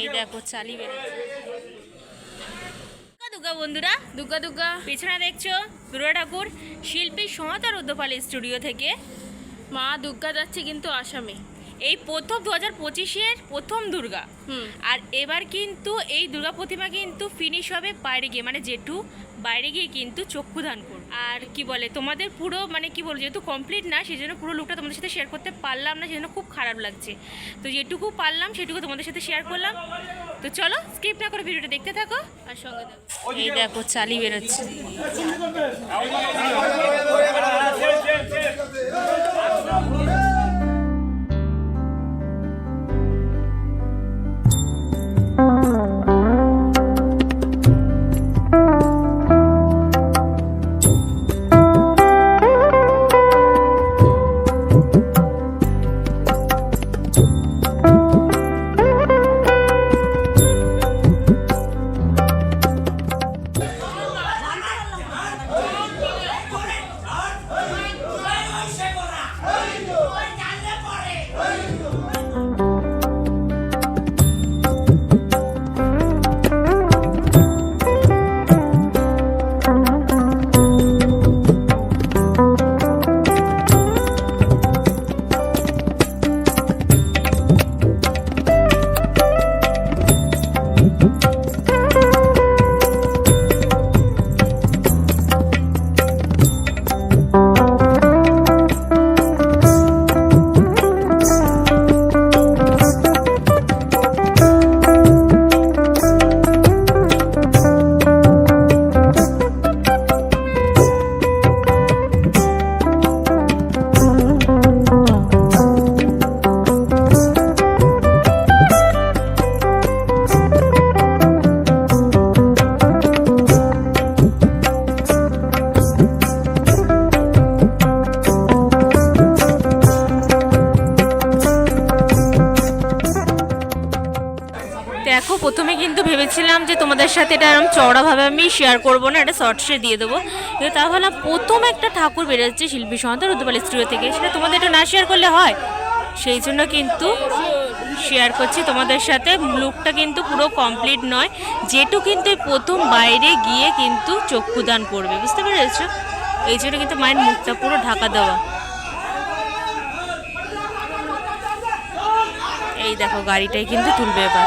এই দেখো, চালি দুর্গা বন্ধুরা, দুর্গা দুর্গা, পেছনে দেখছ দুর্গা ঠাকুর? শিল্পী সমাতার রুদ্রপাল স্টুডিও থেকে। মা দুর্গা যাচ্ছে কিন্তু আসামে। এই প্রথম দু হাজার পঁচিশের প্রথম দুর্গা আর এবার কিন্তু এই দুর্গা প্রতিমা কিন্তু ফিনিশ হবে বাইরে গিয়ে মানে জেঠু বাইরে গিয়ে কিন্তু চক্ষুদান করবে আর কি বলে তোমাদের পুরো মানে কি বলব যেহেতু কমপ্লিট না সেই জন্য পুরো লুকটা তোমাদের সাথে শেয়ার করতে পারলাম না সেজন্য খুব খারাপ লাগছে তো যেটুকু পারলাম সেটুকু তোমাদের সাথে শেয়ার করলাম তো চলো স্কিপ না করে ভিডিওটা দেখতে থাকো আর সঙ্গে থাকো। এই দেখো চালি বেরোচ্ছে প্রথমে কিন্তু ভেবেছিলাম যে তোমাদের সাথে এটা এরকম চওড়াভাবে আমি শেয়ার করব না, এটা শর্টসে দিয়ে দেবো। কিন্তু তা ভাবলাম প্রথম একটা ঠাকুর বেরোচ্ছে শিল্পী সন্তান রুদ্রপাল স্টুডিও থেকে, সেটা তোমাদের একটু না শেয়ার করলে হয়? সেই জন্য কিন্তু শেয়ার করছি তোমাদের সাথে। লুকটা কিন্তু পুরো কমপ্লিট নয়, যেটু কিন্তু প্রথম বাইরে গিয়ে কিন্তু চক্ষুদান করবে, বুঝতে পেরেছ? এই জন্য কিন্তু মায়ের মুখটা পুরো ঢাকা দেওয়া। এই দেখো, গাড়িটাই কিন্তু তুলবে এবার।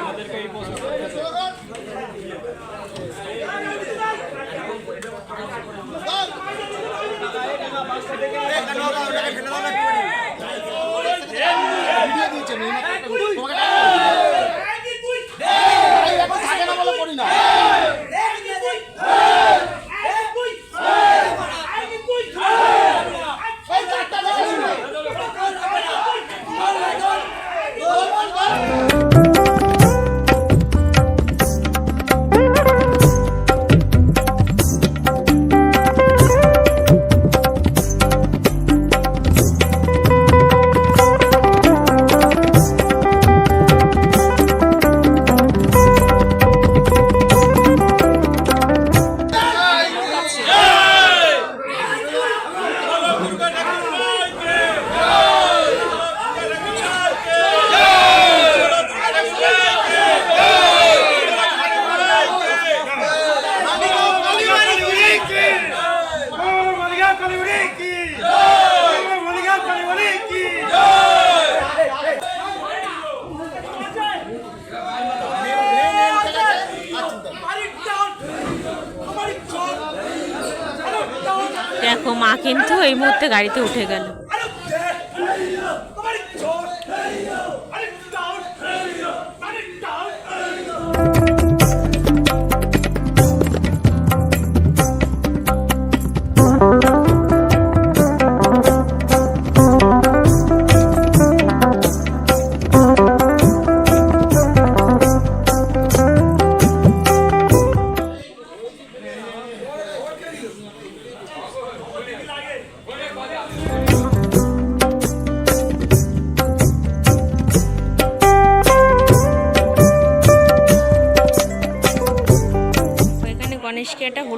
দেখো মা কিন্তু এই মুহূর্তে গাড়িতে উঠে গেল।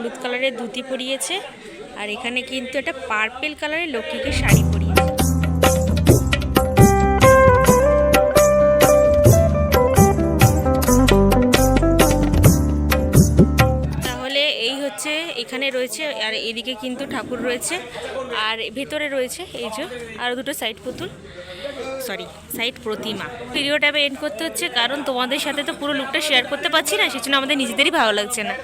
হলুদ কালারের ধুতি পরিয়েছে আর এখানে কিন্তু একটা পার্পেল কালারের লক্ষ্মীকে শাড়ি পরিয়েছে। তাহলে এই হচ্ছে, এখানে রয়েছে আর এদিকে কিন্তু ঠাকুর রয়েছে আর ভেতরে রয়েছে এই যে আর দুটো সাইড পুতুল। সরি সাইড প্রতিমা। ভিডিওটা এন্ড করতে হচ্ছে কারণ তোমাদের সাথে তো পুরো লুকটা শেয়ার করতে পারছি না, সেজন্য আমাদের নিজেদেরই ভালো লাগছে না।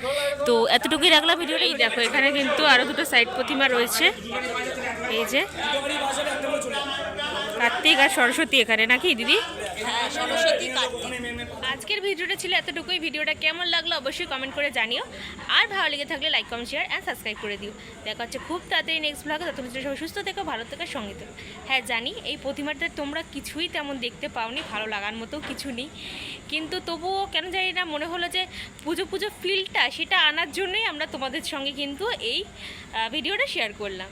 তো এতটুকুই রাখলাম ভিডিওটা। এই দেখো, এখানে কিন্তু আরও দুটো সাইড প্রতিমা রয়েছে। এই যে কার্তিক আর সরস্বতী এখানে নাকি দিদি? আজকের ভিডিওটা ছিল এতটুকুই। ভিডিওটা কেমন লাগল অবশ্যই কমেন্ট করে জানিও। আর ভালো লেগে থাকলে like comment share and subscribe করে দিও। দেখা হচ্ছে খুব তাড়াতাড়ি নেক্সট ব্লগে ততক্ষণ সবাই সুস্থ থেকো, ভালো থেকো, সঙ্গে থেকো। হ্যাঁ জানি এই প্রতিমাটা তোমরা কিছুই তেমন দেখতে পাওনি, ভালো লাগার মতো কিছু নেই। কিন্তু তবুও কেন জানি না, মনে হলো যে পুজো পুজো ফিলটা সেটা আনার জন্যই আমরা তোমাদের সঙ্গে কিন্তু এই ভিডিওটা শেয়ার করলাম।